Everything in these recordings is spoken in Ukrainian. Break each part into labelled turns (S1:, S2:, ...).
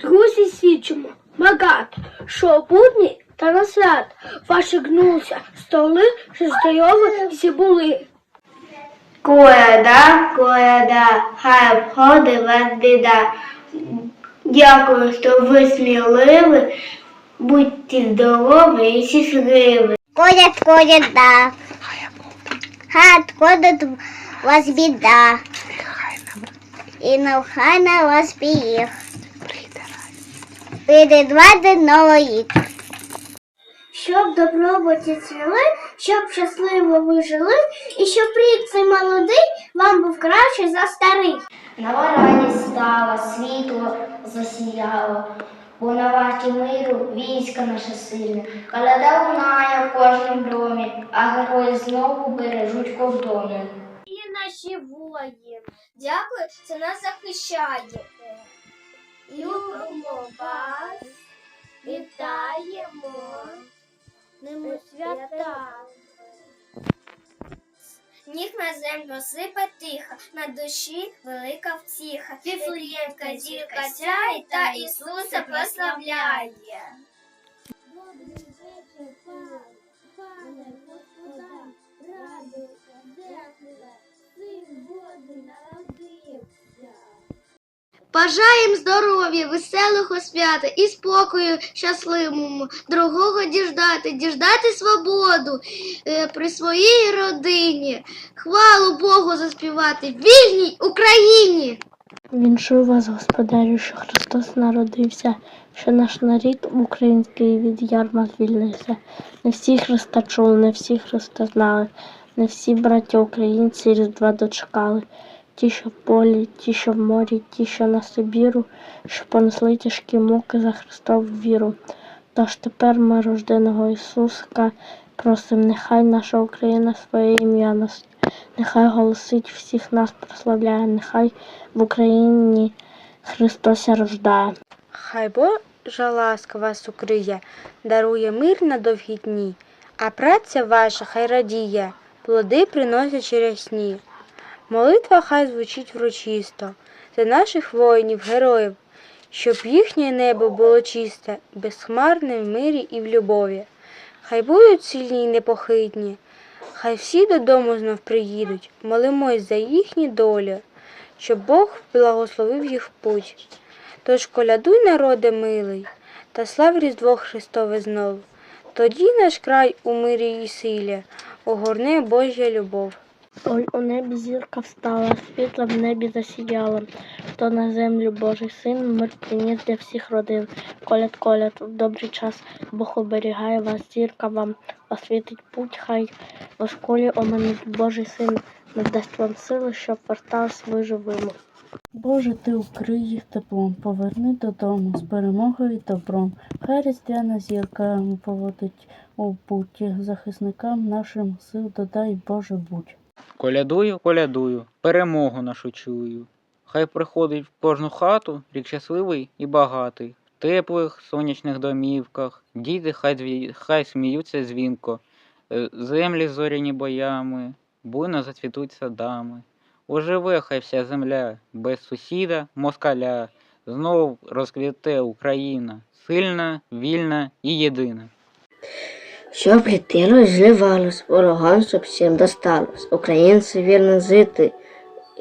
S1: Друзі січимо, магат, що будні та на свят. Ваші гнулися столи, що здорові всі були.
S2: Коляда, коляда, хай обходить вас біда. Дякую, що ви сміливі, будьте здорові і щасливі.
S3: Ходят, ходят, да. Хат ходит вас біда. І навхай на вас піїх. Новий рік.
S1: Щоб добробуті цвіли, щоб щасливо ви жили, і щоб рік цей молодий вам був краще за старий.
S2: Нова радість стала, світло засіяло, бо на варті миру війська наше сильне. Коляда лунає в кожному домі, а герої знову бережуть кордони.
S1: І наші воїни. Дякую, це нас захищаєте. Любимо вас, вітаємо. Ними свята. Ніг на землю сипе тихо, на душі велика втіха. Віфлеємка зірка сяє та Ісуса прославляє. Добрий вечір, пане Господа, радуйся,
S4: Бажаєм здоров'я, веселого свята і спокою щасливому, другого діждати, діждати свободу е, при своїй родині, хвалу Богу заспівати вільній Україні.
S5: Віншую вас, господарю, що Христос народився, що наш нарід український від ярма звільнився. Не всі Христа чули, не всі Христа знали, не всі браття українці Різдва дочекали. Ті, в полі, ті, в морі, ті, що на Сибіру, що понесли тяжкі муки за Христову віру. Тож тепер ми рожденого Ісуска просим, нехай наша Україна своє ім'я носить, нехай голосить всіх нас прославляє, нехай в Україні Христос рождає.
S6: Хай Божа ласка вас укриє, дарує мир на довгі дні, а праця ваша хай радіє, плоди приносять рясні. Молитва хай звучить врочисто за наших воїнів, героїв, щоб їхнє небо було чисте, безхмарне в мирі і в любові. Хай будуть сильні й непохитні, хай всі додому знов приїдуть, молимось за їхні долі, щоб Бог благословив їх в путь. Тож колядуй, народе милий, та слав Різдво Христове знов. Тоді наш край у мирі і силі огорне Божа любов.
S5: Ой, у небі зірка встала, світло в небі засіяло, то на землю Божий син мир приніс для всіх родин. Коляд, коляд, в добрий час Бог оберігає вас, зірка вам освітить путь, хай в школі оманить Божий син, надасть вам сили, щоб вертались ви живими.
S7: Боже, ти укрий їх теплом, поверни додому з перемогою і добром. Хай різдвяна зірка поводить у путі захисникам нашим сил додай, Боже, будь.
S8: Колядую, колядую, перемогу нашу чую. Хай приходить в кожну хату рік щасливий і багатий. В теплих сонячних домівках, діти хай, хай сміються дзвінко, е, землі зоряні боями, буйно зацвітуть садами. Оживе хай вся земля, без сусіда, москаля, знов розквіте Україна, сильна, вільна і єдина.
S9: Щоб літилось, зливалось, ворогам, щоб всім досталось. Українці вірно жити,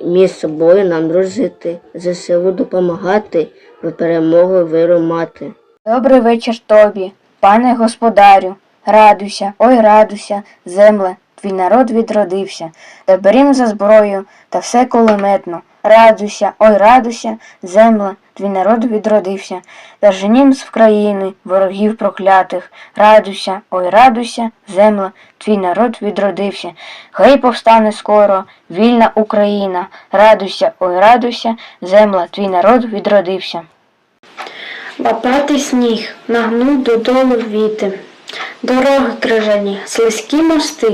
S9: між собою нам дружити, ЗСУ допомагати, ви перемогу віру мати.
S10: Добрий вечір тобі, пане господарю. Радуйся, ой, радуйся, земле, твій народ відродився. Та берім за зброю та все кулеметно. Радуйся, ой, радуйся, земле, твій народ відродився. Та женім з країни ворогів проклятих. Радуйся, ой, радуйся, земле, твій народ відродився. Гей повстане скоро, вільна Україна. Радуйся, ой, радуйся, земле, твій народ відродився.
S5: Лопатий сніг нагнув додолу віти, дороги крижані, слизькі мости,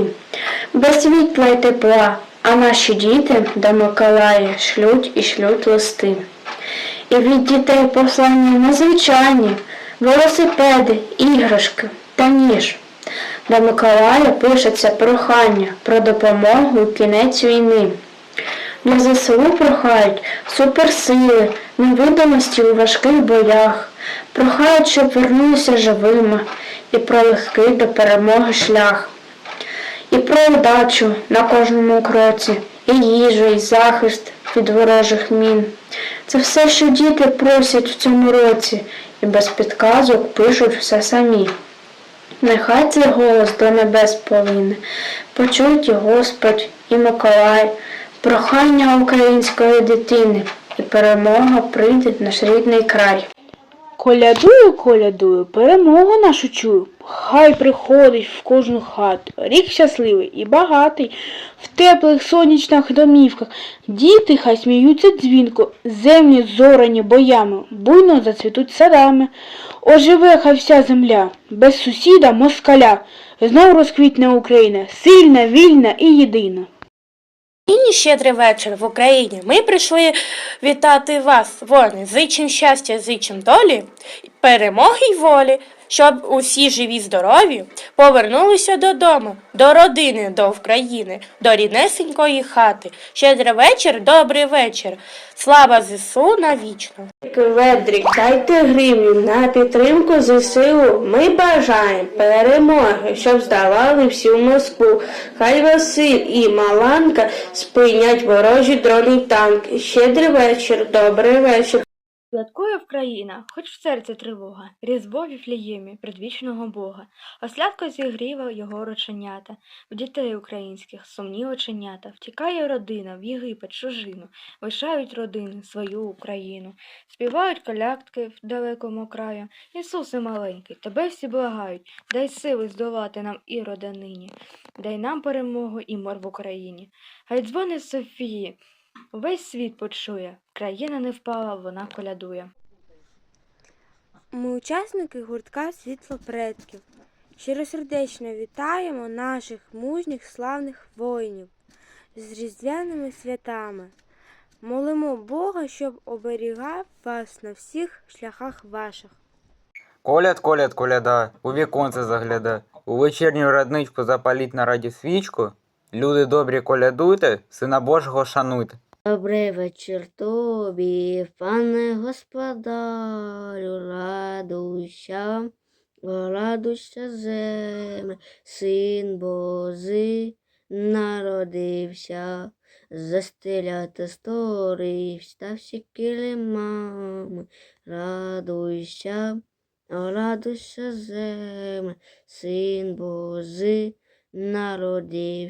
S5: без світла й тепла, а наші діти до Миколая шлють і шлють листи. І від дітей послання незвичайні, велосипеди, іграшки та ніж. До Миколая пишеться прохання про допомогу у кінець війни.
S11: Для ЗСУ прохають суперсили, невидимості у важких боях. Прохають, щоб вернулися живими і про легкий до перемоги шлях. І про удачу на кожному кроці, і їжу, і захист від ворожих мін. Це все, що діти просять в цьому році, і без підказок пишуть все самі. Нехай цей голос до небес полине, почують і Господь, і Миколай, прохання української дитини, і перемога прийде в наш рідний край.
S12: Колядую, колядую, перемогу нашу чую. Хай приходить в кожну хату. Рік щасливий і багатий, в теплих сонячних домівках. Діти хай сміються дзвінко, землі зорані боями, буйно зацвітуть садами. Оживе хай вся земля, без сусіда москаля. Знов розквітне Україна, сильна, вільна і єдина.
S13: Нині щедрий вечір в Україні. Ми прийшли вітати вас, воїни. Зичим щастя, зичим долі, перемоги й волі, щоб усі живі здорові повернулися додому, до родини, до України, до ріднесенької хати. Щедрий вечір, добрий вечір. Слава ЗСУ навічно.
S11: Ведрик, дайте гривню на підтримку ЗСУ. Ми бажаємо перемоги, щоб здавали всю Москву. Хай Василь і Маланка спинять ворожі дрони танки. Щедрий вечір, добрий вечір.
S12: Святкує Вкраїна, хоч в серці тривога, різдво Віфліємі, предвічного Бога, Ослядко зігріва його роченята, в дітей українських сумні оченята, втікає родина в Єгипет, чужину, лишають родини свою Україну, співають колядки в далекому краю. Ісусе маленький, тебе всі благають, дай сили здолати нам ірода нині, дай нам перемогу і мор в Україні. Хай дзвони Софії, Увесь світ почує, країна не впала, вона колядує.
S6: Ми учасники гуртка Світло предків. Щиросердечно вітаємо наших мужніх славних воїнів з різдвяними святами. Молимо Бога, щоб оберігав вас на всіх шляхах ваших.
S8: Коляд, коляд, коляда, у віконце загляда, у вечірню родничку запаліть на раді свічку. Люди добрі колядуйте, сина Божого шануйте.
S9: Добрий вечір тобі, пане господарю, радуйся, радуйся земле, син Божий народився, застеляти стори, стався килимами, радуйся, радуйся земле, син Божий народився.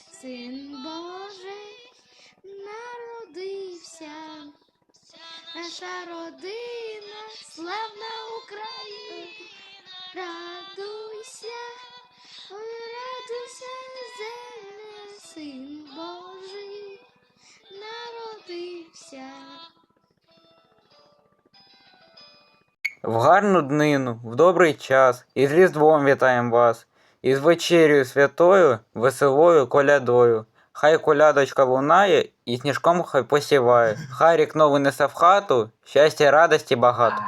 S4: син Божий народився, наша родина, славна Україна, радуйся. Ой, радуйся, земля, син Божий народився.
S8: В гарну днину, в добрий час, і з Різдвом вітаємо вас, і з вечерю святою, веселою колядою. Хай колядочка лунає, і сніжком хай посіває. Хай рік новий несе в хату, щастя, радості багато.